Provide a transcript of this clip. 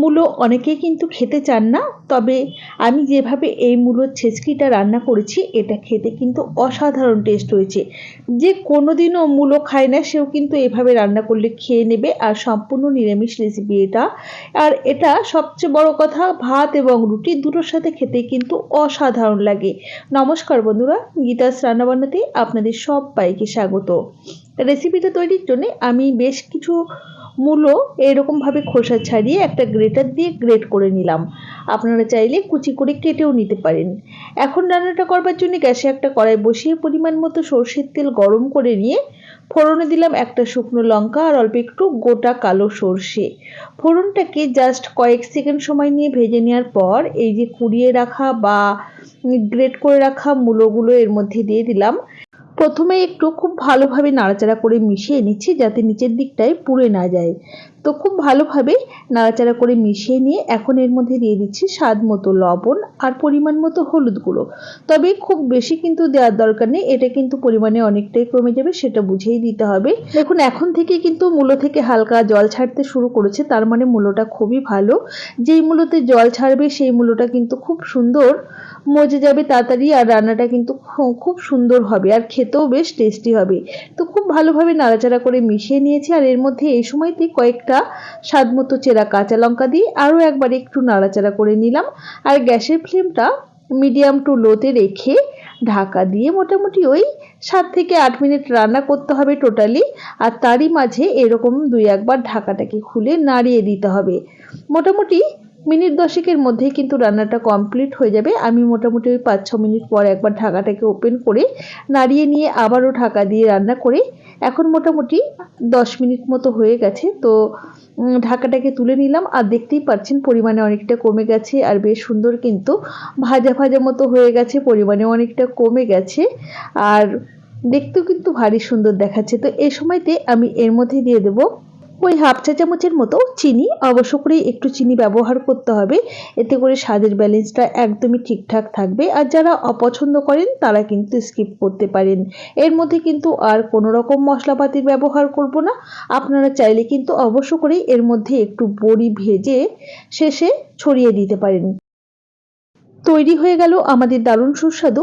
মূলো অনেকেই কিন্তু খেতে চান না, তবে আমি যেভাবে এই মূলোর ছেচকিটা রান্না করেছি, এটা খেতে কিন্তু অসাধারণ টেস্ট হয়েছে যে কোনো দিনও মূলো খায় না, সেও কিন্তু এভাবে রান্না করলে খেয়ে নেবে আর সম্পূর্ণ নিরামিষ রেসিপি এটা। আর এটা সবচেয়ে বড় কথা, ভাত এবং রুটি দুটোর সাথে খেতে কিন্তু অসাধারণ লাগে। নমস্কার বন্ধুরা, গীতাস রান্নাবান্নাতে আপনাদের সবাইকে স্বাগত। রেসিপিটা তৈরির জন্য আমি বেশ কিছু মূলো এরকমভাবে খোসা ছাড়িয়ে একটা গ্রেটার দিয়ে গ্রেট করে নিলাম। আপনারা চাইলে কুচি করে কেটেও নিতে পারেন। এখন রান্নাটা করবার জন্য গ্যাসে একটা কড়াই বসিয়ে পরিমাণ মতো সর্ষের তেল গরম করে নিয়ে ফোড়নে দিলাম একটা শুকনো লঙ্কা আর অল্প একটু গোটা কালো সর্ষে। ফোড়নটাকে জাস্ট কয়েক সেকেন্ড সময় নিয়ে ভেজে নেওয়ার পর এই যে কুড়িয়ে রাখা বা গ্রেট করে রাখা মূলোগুলো এর মধ্যে দিয়ে দিলাম। প্রথমে একটু খুব ভালোভাবে নাড়াচাড়া করে মিশিয়ে নিচ্ছি যাতে নিচের দিকটায় পুড়ে না যায়। তো খুব ভালোভাবে নাড়াচাড়া করে মিশিয়ে নিয়ে এখন এর মধ্যে দিয়ে দিচ্ছি স্বাদ মতো লবণ আর পরিমাণ মতো হলুদ গুঁড়ো। তবে খুব বেশি কিন্তু দেওয়ার দরকার নেই, এটা কিন্তু পরিমাণে অনেকটাই কমে যাবে সেটা বুঝেই দিতে হবে। দেখুন, এখন থেকে কিন্তু মূলো থেকে হালকা জল ছাড়তে শুরু করেছে, তার মানে মূলোটা খুবই ভালো। যেই মূলোতে জল ছাড়বে সেই মূলোটা কিন্তু খুব সুন্দর মজে যাবে তাড়াতাড়ি আর রান্নাটা কিন্তু খুব সুন্দর হবে আর খেতেও বেশ টেস্টি হবে। তো খুব ভালোভাবে নাড়াচাড়া করে মিশিয়ে নিয়েছি আর এর মধ্যে এই সময়তে কয়েকটা স্বাদ মতো চেরা কাঁচা লঙ্কা দিয়ে আরও একবার একটু নাড়াচাড়া করে নিলাম। আর গ্যাসের ফ্লেমটা মিডিয়াম টু লোতে রেখে ঢাকা দিয়ে মোটামুটি ওই সাত থেকে আট মিনিট রান্না করতে হবে টোটালি। আর তারই মাঝে এরকম দুই একবার ঢাকাটাকে খুলে নাড়িয়ে দিতে হবে। মোটামুটি মিনিট দশেকের মধ্যেই কিন্তু রান্নাটা কমপ্লিট হয়ে যাবে। আমি মোটামুটি ওই পাঁচ ছ মিনিট পর একবার ঢাকাটাকে ওপেন করে নাড়িয়ে নিয়ে আবারও ঢাকা দিয়ে রান্না করে। এখন মোটামুটি দশ মিনিট মতো হয়ে গেছে। তো ঢাকাটাকে তুলে নিলাম। আর দেখতেই পাচ্ছেন পরিমাণে অনেকটা কমে গেছে আর বেশ সুন্দর কিন্তু ভাজা ভাজা মতো হয়ে গেছে, পরিমাণে অনেকটা কমে গেছে। আর দেখতেও কিন্তু ভারী সুন্দর দেখাচ্ছে। তো এই সময়তে আমি এর মধ্যে দিয়ে দেবো ওই হাফ চা চামচের মতো চিনি, অবশ্য করেই একটু চিনি ব্যবহার করতে হবে। এতে করে স্বাদের ব্যালেন্সটা একদমই ঠিকঠাক থাকবে। আর যারা অপছন্দ করেন, তারা কিন্তু স্কিপ করতে পারেন। এর মধ্যে কিন্তু আর কোনো রকম মশলাপাতির ব্যবহার করব না। আপনারা চাইলে কিন্তু অবশ্য করেই এর মধ্যে একটু বড়ি ভেজে শেষে ছড়িয়ে দিতে পারেন। তৈরি হয়ে গেল আমাদের দারুণ সুস্বাদু